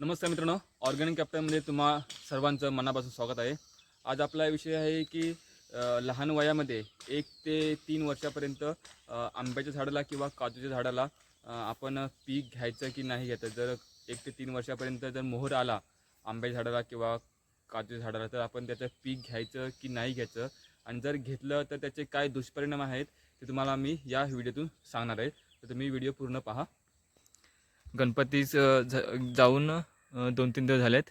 नमस्कार मित्रांनो ऑर्गॅनिक कॅप्टनमध्ये तुम्हा सर्वांचं मनापासून स्वागत आहे. आज आपला विषय आहे की लहान वयामध्ये एक ते तीन वर्षापर्यंत आंब्याच्या झाडाला किंवा काजूच्या झाडाला आपण पीक घ्यायचं की नाही घ्यायचं? जर एक ते तीन वर्षापर्यंत जर मोहर आला आंब्याच्या झाडाला किंवा काजूच्या झाडाला तर आपण त्याचं पीक घ्यायचं की नाही घ्यायचं? आणि जर घेतलं तर त्याचे काय दुष्परिणाम आहेत ते तुम्हाला मी या व्हिडिओतून सांगणार आहे. तर तुम्ही व्हिडिओ पूर्ण पहा. गणपतीच झ- जाऊन दोन तीन दिवस झालेत.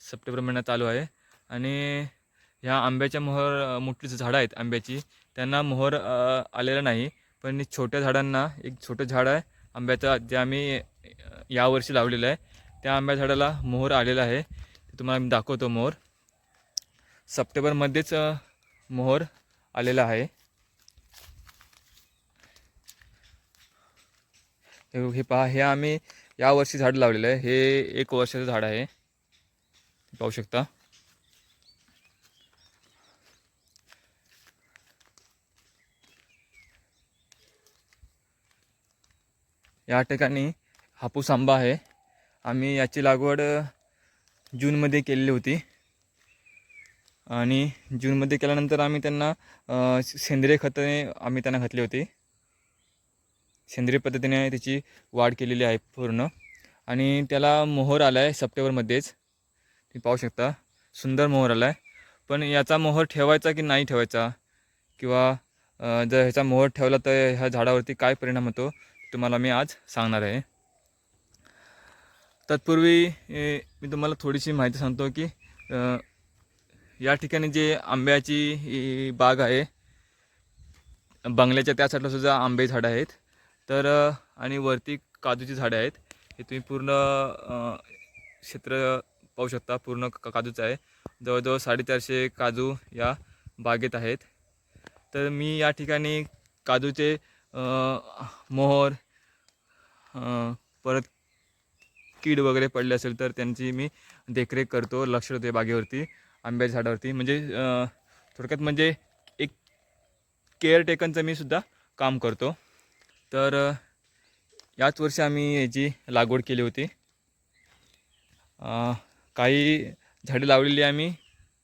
सप्टेंबर महिना चालू आहे. आणि ह्या आंब्याच्या मोहर मोठी झाडं आहेत आंब्याची. त्यांना मोहर आलेला नाही. पण छोट्या झाडांना एक छोटं झाड आहे आंब्याचं जे आम्ही यावर्षी लावलेलं आहे. त्या आंब्या झाडाला मोहर आलेला आहे. ते तुम्हाला मी दाखवतो मोहर. सप्टेंबरमध्येच मोहर आलेला आहे. हे हे पहा हे आम्ही यावर्षी झाड लावलेलं आहे. हे एक वर्षाचं झाड आहे. पाहू शकता. या ठिकाणी हापूस आंबा आहे. आम्ही याची लागवड जूनमध्ये केलेली होती. आणि जूनमध्ये केल्यानंतर आम्ही त्यांना सेंद्रिय खतं आम्ही त्यांना घातली होती. सेंद्रिय पद्धतीने त्याची वाढ केलेली आहे पूर्ण. आणि त्याला मोहर आला आहे सप्टेंबरमध्येच. तुम्ही पाहू शकता सुंदर मोहर आला आहे पण याचा मोहर ठेवायचा की नाही ठेवायचा? किंवा जर ह्याचा मोहर ठेवला तर ह्या झाडावरती काय परिणाम होतो तुम्हाला मी आज सांगणार आहे. तत्पूर्वी मी तुम्हाला थोडीशी माहिती सांगतो की या ठिकाणी जे आंब्याची ही बाग आहे बंगल्याच्या त्या साईडला सुद्धा आंबे झाडं आहेत. तर आणि वरती काजूची झाडे आहेत. हे तुम्ही पूर्ण क्षेत्र पाहू शकता. पूर्ण का काजूचं आहे. जवळजवळ साडेचारशे काजू या बागेत आहेत. तर मी या ठिकाणी काजूचे मोहर परत कीड वगैरे पडले असेल तर त्यांची मी देखरेख करतो लक्ष देते बागेवरती आंब्याच्या झाडावरती. म्हणजे थोडक्यात म्हणजे एक केअरटेकनचं मी सुद्धा काम करतो. तर याच वर्षी आम्ही याची लागवड केली होती. काही झाडे लावलेली आम्ही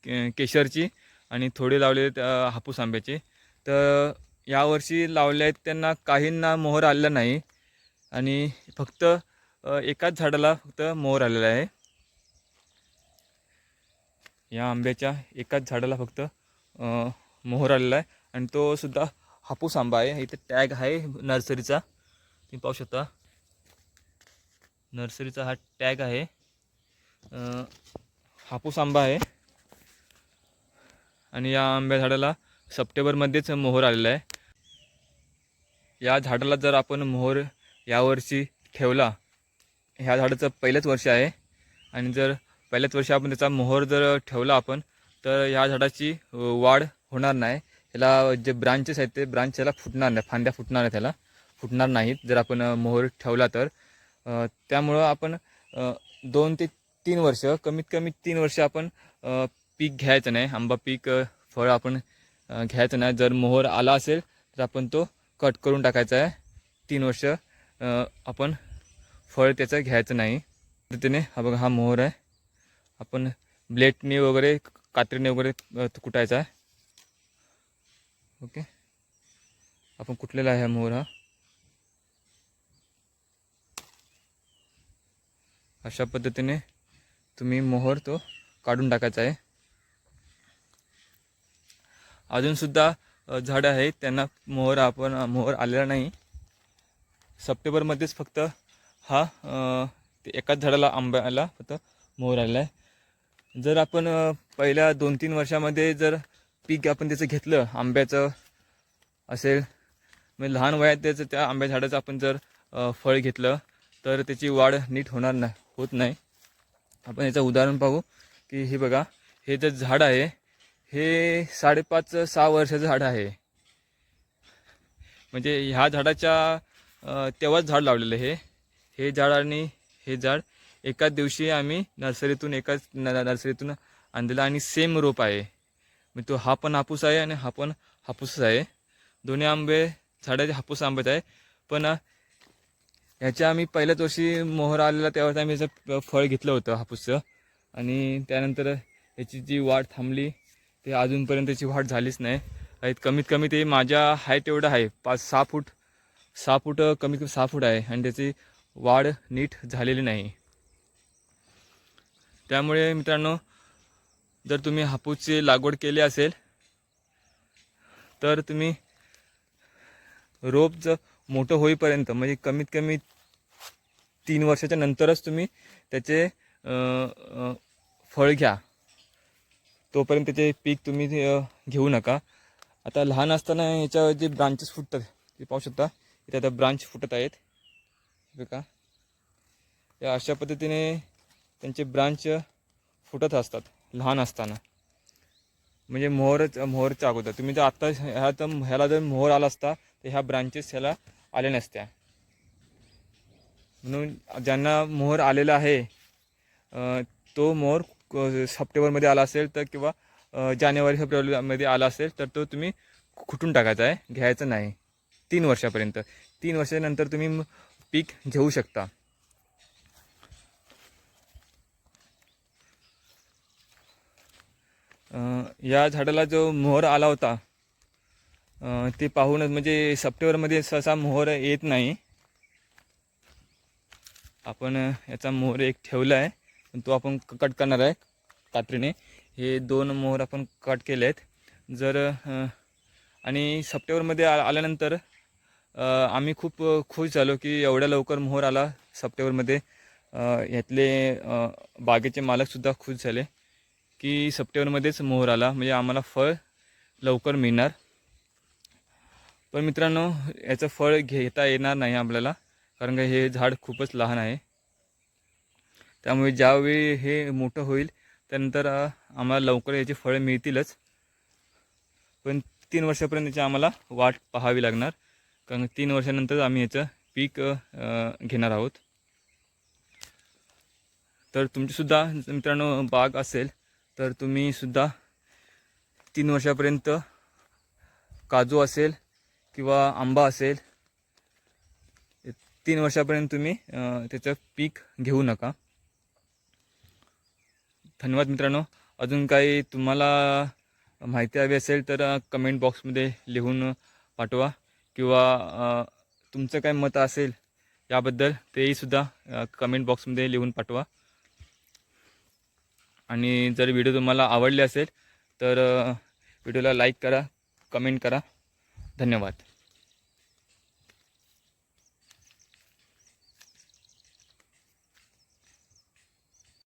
के केशरची आणि थोडे लावलेले हापूस आंब्याचे. तर यावर्षी लावले आहेत त्यांना काहींना मोहर आलेला नाही आणि फक्त एकाच झाडाला फक्त मोहर आलेला आहे. या आंब्याच्या एकाच झाडाला फक्त मोहर आलेला आहे आणि तो सुद्धा हापूस आंबा आहे. इथे टॅग आहे नर्सरीचा. तुम्ही पाहू शकता. नर्सरीचा हा टॅग आहे. हापूस आंबा आहे. आणि या आंब्या झाडाला सप्टेंबरमध्येच मोहर आलेला आहे. या झाडाला जर आपण मोहर यावर्षी ठेवला ह्या झाडाचं पहिलंच वर्ष आहे. आणि जर पहिल्याच वर्षी आपण त्याचा मोहर जर ठेवला आपण तर ह्या झाडाची वाढ होणार नाही. ह्याला जे ब्रांचेस आहेत ते ब्रांच याला फुटणार नाही फांद्या फुटणार नाही त्याला फुटणार नाहीत. जर आपण मोहर ठेवला तर त्यामुळं आपण दोन ते तीन वर्ष कमीत कमी तीन वर्ष आपण पीक घ्यायचं नाही. आंबा पीक फळ आपण घ्यायचं नाही. जर मोहर आला असेल तर आपण तो कट करून टाकायचा आहे. तीन वर्ष आपण फळ त्याचं घ्यायचं नाही. पद्धतीने हा बघा हा मोहर आहे. आपण ब्लेडने वगैरे कात्रीने वगैरे कुटायचा आहे. ओके. आपण कुठलेला आहे हा मोहर हा? अशा पद्धतीने तुम्ही मोहर तो काढून टाकायचा आहे. अजूनसुद्धा झाडं आहेत त्यांना मोहर आपण मोहर आलेला नाही. सप्टेंबरमध्येच फक्त हा ते एकाच झाडाला आंब्याला फक्त मोहर आलेला आहे. जर आपण पहिल्या दोन तीन वर्षामध्ये जर पीक आपण त्याचं घेतलं आंब्याचं असेल. म्हणजे लहान वयात त्याचं त्या आंब्या झाडाचं आपण जर फळ घेतलं तर त्याची वाढ नीट होणार नाही होत नाही. आपण याचं उदाहरण पाहू की हे बघा हे जे झाड आहे हे साडेपाच सहा वर्षाचं झाड आहे. म्हणजे ह्या झाडाच्या तेव्हाच झाड लावलेलं हे हे झाड आणि हे झाड एकाच दिवशी आम्ही नर्सरीतून एकाच न नर्सरीतून आणलेलं आणि सेम रोप आहे. मग तो हा पण हापूस आहे आणि हा पण हापूसच आहे. दोन्ही आंबे झाडाचे हापूस आंबेच आहे पण ह्याच्या आम्ही पहिल्याच वर्षी मोहर आलेला त्यावेळेस आम्ही याचं फळ घेतलं होतं हापूसचं. आणि त्यानंतर ह्याची जी वाढ थांबली ते अजूनपर्यंत त्याची वाढ झालीच नाही. कमीत कमी ते माझ्या हाईट एवढं आहे. पाच सहा फूट सहा फूट कमीत कमी सहा फूट आहे. आणि त्याची वाढ नीट झालेली नाही. त्यामुळे मित्रांनो जर तुम्ही हापूसची लागवड केली असेल तर तुम्ही रोप जर मोठं होईपर्यंत म्हणजे कमीत कमी तीन वर्षाच्या नंतरच तुम्ही त्याचे फळ घ्या. तोपर्यंत त्याचे पीक तुम्ही घेऊ नका. आता लहान असताना याच्यावर जे ब्रांचेस फुटतात ते पाहू शकता. इथे आता ब्रांच फुटत आहेत. का या अशा पद्धतीने त्यांचे ब्रांच फुटत असतात लहान असताना. म्हणजे मोहरच मोहरच्या अगोदर. तुम्ही जर आत्ता ह्या तर ह्याला जर मोहर आला असता तर ह्या ब्रांचेस ह्याला आल्या नसत्या. म्हणून ज्यांना मोहर आलेला आहे तो मोहर क- सप्टेंबरमध्ये आला असेल तर किंवा जानेवारी फेब्रुवारीमध्ये आला असेल तर तो तुम्ही खुटून टाकायचा आहे घ्यायचा नाही. तीन वर्षापर्यंत. तीन वर्षानंतर तुम्ही पीक घेऊ शकता. या झाडाला जो मोहर आला होता ते पाहूनच म्हणजे सप्टेंबरमध्ये सहसा मोहर येत नाही. आपण याचा मोहर एक ठेवला आहे. पण तो आपण कट करणार आहे कात्रीने. हे दोन मोहर आपण कट केले आहेत. जर आणि सप्टेंबरमध्ये आ आल्यानंतर आम्ही खूप खुश झालो की एवढ्या लवकर मोहर आला सप्टेंबरमध्ये. यातले ह्यातले बागेचे मालकसुद्धा खुश झाले की सप्टेंबरमध्येच मोहर आला. म्हणजे आम्हाला फळ लवकर मिळणार. पण मित्रांनो याचं फळ घेता येणार नाही आपल्याला कारण का हे झाड खूपच लहान आहे. त्यामुळे ज्यावेळी हे मोठं होईल त्यानंतर आम्हाला लवकर याची फळं मिळतीलच. पण तीन वर्षापर्यंत याची आम्हाला वाट पाहावी लागणार कारण तीन वर्षानंतर आम्ही याचं पीक घेणार आहोत. तर तुमचीसुद्धा मित्रांनो बाग असेल तर तुम्ही सुद्धा तीन वर्षापर्यंत काजू असेल किंवा आंबा असेल तीन वर्षापर्यंत तुम्ही त्याचं पीक घेऊ नका. धन्यवाद मित्रांनो. अजून काही तुम्हाला माहिती हवी असेल तर कमेंट बॉक्समध्ये लिहून पाठवा. किंवा तुमचं काय मत असेल याबद्दल तेही सुद्धा कमेंट बॉक्समध्ये लिहून पाठवा. आणि जर व्हिडिओ तुम्हाला आवडले असेल तर व्हिडिओला लाईक करा कमेंट करा. धन्यवाद.